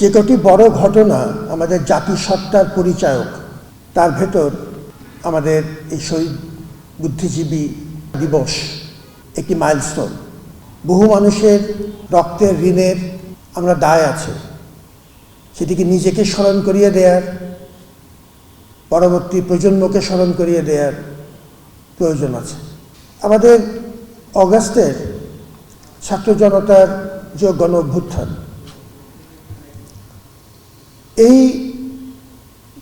যে কটি বড় ঘটনা আমাদের জাতিসত্তার পরিচায়ক, তার ভেতর আমাদের এই শহীদ বুদ্ধিজীবী দিবস একটি মাইলস্টোন বহু মানুষের রক্তের ঋণের আমরা দায় আছে। সেটিকে নিজেকে স্মরণ করিয়ে দেয়ার, পরবর্তী প্রজন্মকে স্মরণ করিয়ে দেওয়ার প্রয়োজন আছে। আমাদের অগাস্টের ছাত্র জনতার যে গণ অভ্যুত্থান এই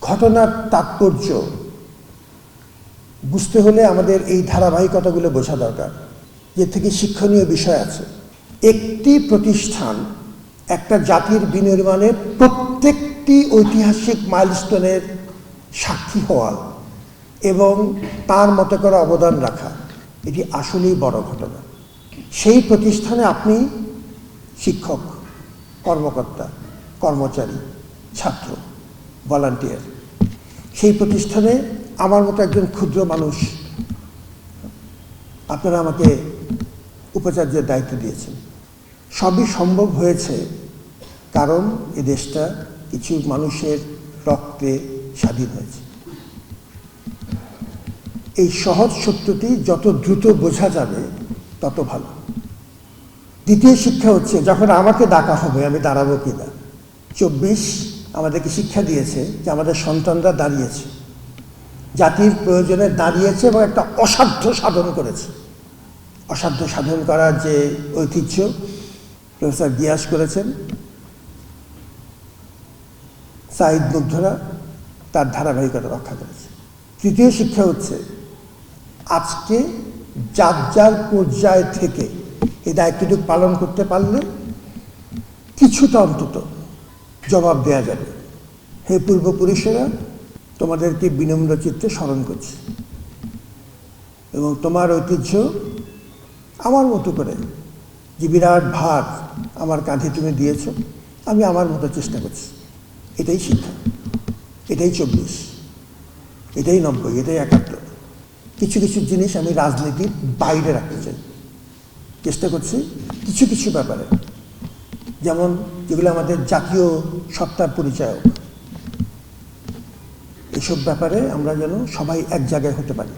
ঘটনার তাৎপর্য বুঝতে হলে আমাদের এই ধারাবাহিকতাগুলো বোঝা দরকার। যে থেকে শিক্ষণীয় বিষয় আছে। একটি প্রতিষ্ঠান একটা জাতির বিনির্মাণে প্রত্যেকটি ঐতিহাসিক মাইলস্টোনের সাক্ষী হওয়া এবং তার মতো করে অবদান রাখা, এটি আসলেই বড় ঘটনা। সেই প্রতিষ্ঠানে আপনি শিক্ষক, কর্মকর্তা, কর্মচারী ছাত্র ভলান্টিয়ার সেই প্রতিষ্ঠানে আমার মতো একজন ক্ষুদ্র মানুষ আপনারা আমাকে উপাচার্যের দায়িত্ব দিয়েছেন। সবই সম্ভব হয়েছে কারণ এ দেশটা কিছু মানুষের রক্তে স্বাধীন হয়েছে। এই সহজ সত্যটি যত দ্রুত বোঝা যাবে, তত ভালো। দ্বিতীয় শিক্ষা হচ্ছে, যখন আমাকে ডাকা হবে, আমি দাঁড়াবো কিনা চব্বিশ আমাদেরকে শিক্ষা দিয়েছে যে আমাদের সন্তানরা দাঁড়িয়েছে। জাতির প্রয়োজনে দাঁড়িয়েছে এবং একটা অসাধ্য সাধন করেছে। অসাধ্য সাধন করার যে ঐতিহ্য প্রফেসর গিয়াস করেছেন, সাইদ মুগ্ধরা তার ধারাবাহিকতা রক্ষা করেছে। তৃতীয় শিক্ষা হচ্ছে, আজকে যার যার পর্যায় থেকে এই দায়িত্বটুকু পালন করতে পারলে কিছুটা অন্তত জবাব দেয়া যাবে। হে পূর্বপুরুষেরা তোমাদেরকে বিনম্র চিত্তে স্মরণ করছি এবং তোমার ঐতিহ্য আমার মতো করে যে বিরাট ভার আমার কাঁধে তুমি দিয়েছ, আমি আমার মতো চেষ্টা করছি। এটাই শিক্ষা, এটাই চব্বিশ, এটাই নব্বই, এটাই একাত্তর। কিছু কিছু জিনিস আমি রাজনীতির বাইরে রাখতে চাই। চেষ্টা করছি কিছু কিছু ব্যাপারে। যেমন যেগুলো আমাদের জাতীয় সত্তার পরিচয়ক। এসব ব্যাপারে আমরা যেন সবাই এক জায়গায় হতে পারি।